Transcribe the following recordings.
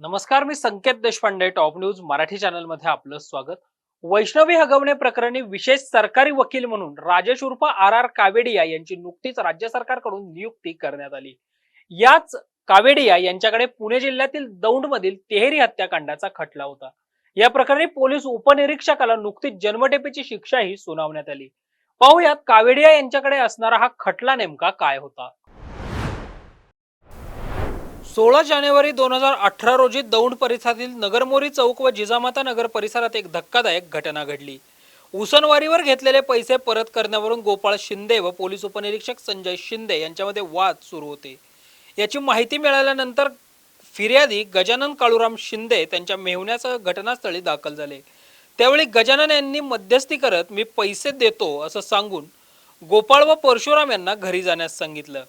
नमस्कार मी Sanket Deshpande top news Marathi चॅनलमध्ये आपलं स्वागत. वैष्णवी हगवणे प्रकरणी विशेष सरकारी वकील म्हणून राजेश उर्फ आर आर कावेडिया यांची नुकतीच राज्य सरकारकडून नियुक्ती करण्यात आली. याच कावेडिया यांच्याकडे पुणे जिल्ह्यातील दौंडमधील तेहेरी हत्याकांडाचा खटला होता. या प्रकरणी पोलीस उपनिरीक्षकाला नुकतीच जन्मठेपेची शिक्षाही सुनावण्यात आली. पाहुयात कावेडिया यांच्याकडे असणारा हा खटला नेमका काय होता? सोळा जानेवारी दोन हजार अठरा रोजी दौंड परिसरातील नगरमोरी चौक व जिजामाता नगर परिसरात एक धक्कादायक घटना घडली. उसनवारीवर घेतलेले पैसे परत करण्यावरून गोपाळ शिंदे व पोलीस उपनिरीक्षक संजय शिंदे यांच्यामध्ये वाद सुरू होते. याची माहिती मिळाल्यानंतर फिर्यादी गजानन काळूराम शिंदे त्यांच्या मेहुण्यासह घटनास्थळी दाखल झाले. त्यावेळी गजानन यांनी मध्यस्थी करत मी पैसे देतो असं सांगून गोपाळ व परशुराम यांना घरी जाण्यास सांगितलं.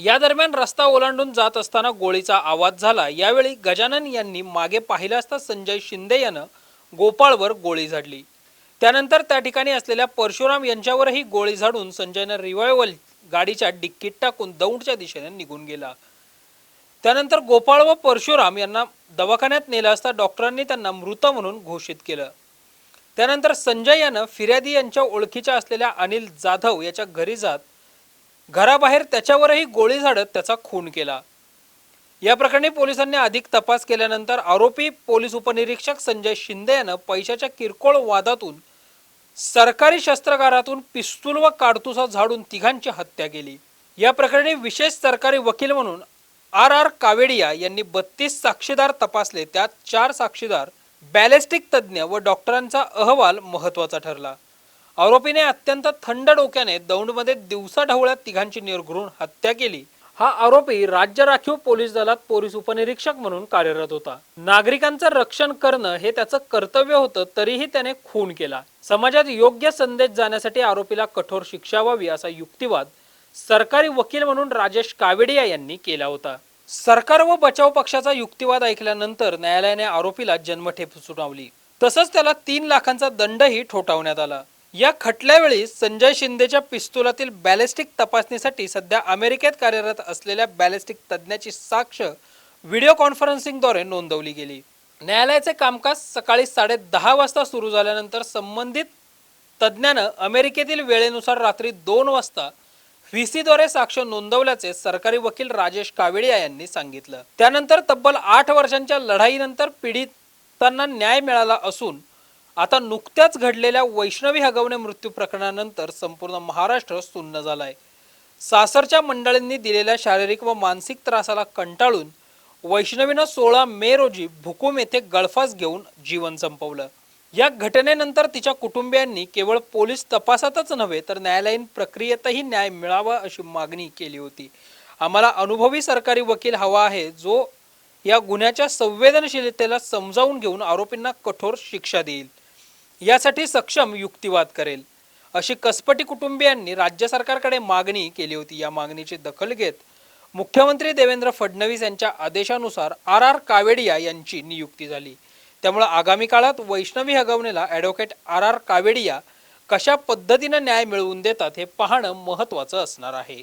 या दरम्यान रस्ता ओलांडून जात असताना गोळीचा आवाज झाला. यावेळी गजानन यांनी मागे पाहिलं असता संजय शिंदे यानं गोपाळवर गोळी झाडली. त्यानंतर त्या ठिकाणी असलेल्या परशुराम यांच्यावरही गोळी झाडून संजयनं रिवायवल गाडीच्या डिक्कीत टाकून दौंडच्या दिशेने निघून गेला. त्यानंतर गोपाळ व परशुराम यांना दवाखान्यात नेलं असता डॉक्टरांनी त्यांना मृत म्हणून घोषित केलं. त्यानंतर संजय यानं फिर्यादी यांच्या ओळखीच्या असलेल्या अनिल जाधव याच्या घरी जात घराबाहेर त्याच्यावरही गोळी झाडत त्याचा खून केला. या प्रकरणी पोलिसांनी अधिक तपास केल्यानंतर आरोपी पोलीस उपनिरीक्षक संजय शिंदे यानं पैशाच्या किरकोळ वादातून सरकारी शस्त्रागारातून पिस्तूल व काडतुसा झाडून तिघांची हत्या केली. या प्रकरणी विशेष सरकारी वकील म्हणून आर आर कावेडिया यांनी बत्तीस साक्षीदार तपासले त्यात चार साक्षीदार बॅलेस्टिक तज्ज्ञ व डॉक्टरांचा अहवाल महत्त्वाचा ठरला. आरोपीने अत्यंत थंड डोक्याने दौंडमध्ये दिवसाढवळ्यात तिघांची निर्घृण हत्या केली. हा आरोपी राज्य राखीव पोलीस दलात पोलीस उपनिरीक्षक म्हणून कार्यरत होता. नागरिकांचं रक्षण करणं हे त्याचं कर्तव्य होतं तरीही त्याने खून केला. समाजात योग्य संदेश जाण्यासाठी आरोपीला कठोर शिक्षा व्हावी असा युक्तिवाद सरकारी वकील म्हणून राजेश कावेडिया यांनी केला होता. सरकार व बचाव पक्षाचा युक्तिवाद ऐकल्यानंतर न्यायालयाने आरोपीला जन्मठेप सुनावली. तसंच त्याला तीन लाखांचा दंडही ठोठावण्यात आला. या खटल्यावेळी संजय शिंदेच्या पिस्तुलातील बॅलिस्टिक तपासणीसाठी सध्या अमेरिकेत कार्यरत असलेल्या बॅलिस्टिक तज्ज्ञाची साक्ष व्हिडिओ कॉन्फरन्सिंगद्वारे नोंदवली गेली. न्यायालयाचे कामकाज सकाळी साडे दहा वाजता सुरू झाल्यानंतर संबंधित तज्ज्ञानं अमेरिकेतील वेळेनुसार रात्री दोन वाजता व्ही सीद्वारे साक्ष नोंदवल्याचे सरकारी वकील राजेश कावेडिया यांनी सांगितलं. त्यानंतर तब्बल आठ वर्षांच्या लढाईनंतर पीडितांना न्याय मिळाला असून आता नुकत्याच घडलेल्या वैष्णवी हगवणे मृत्यू प्रकरणानंतर संपूर्ण महाराष्ट्र सुन्न झालाय. सासरच्या मंडळींनी दिलेल्या शारीरिक व मानसिक त्रासाला कंटाळून वैष्णवीनं सोळा मे रोजी भुकुम येथे गळफास घेऊन जीवन संपवलं. या घटनेनंतर तिच्या कुटुंबियांनी केवळ पोलीस तपासातच नव्हे तर न्यायालयीन प्रक्रियेतही न्याय मिळावा अशी मागणी केली होती. आम्हाला अनुभवी सरकारी वकील हवा आहे जो या गुन्ह्याच्या संवेदनशीलतेला समजावून घेऊन आरोपींना कठोर शिक्षा देईल. यासाठी सक्षम युक्तिवाद करेल. अशी कसपटी कुटुंबियांनी राज्य सरकारकडे मागणी केली होती. या मागणीची दखल घेत मुख्यमंत्री देवेंद्र फडणवीस यांच्या आदेशानुसार आर आर कावेडिया यांची नियुक्ती झाली. त्यामुळे आगामी काळात वैष्णवी हगवणेला ॲडव्होकेट आर आर कावेडिया कशा पद्धतीनं न्याय मिळवून देतात हे पाहणं महत्त्वाचं असणार आहे.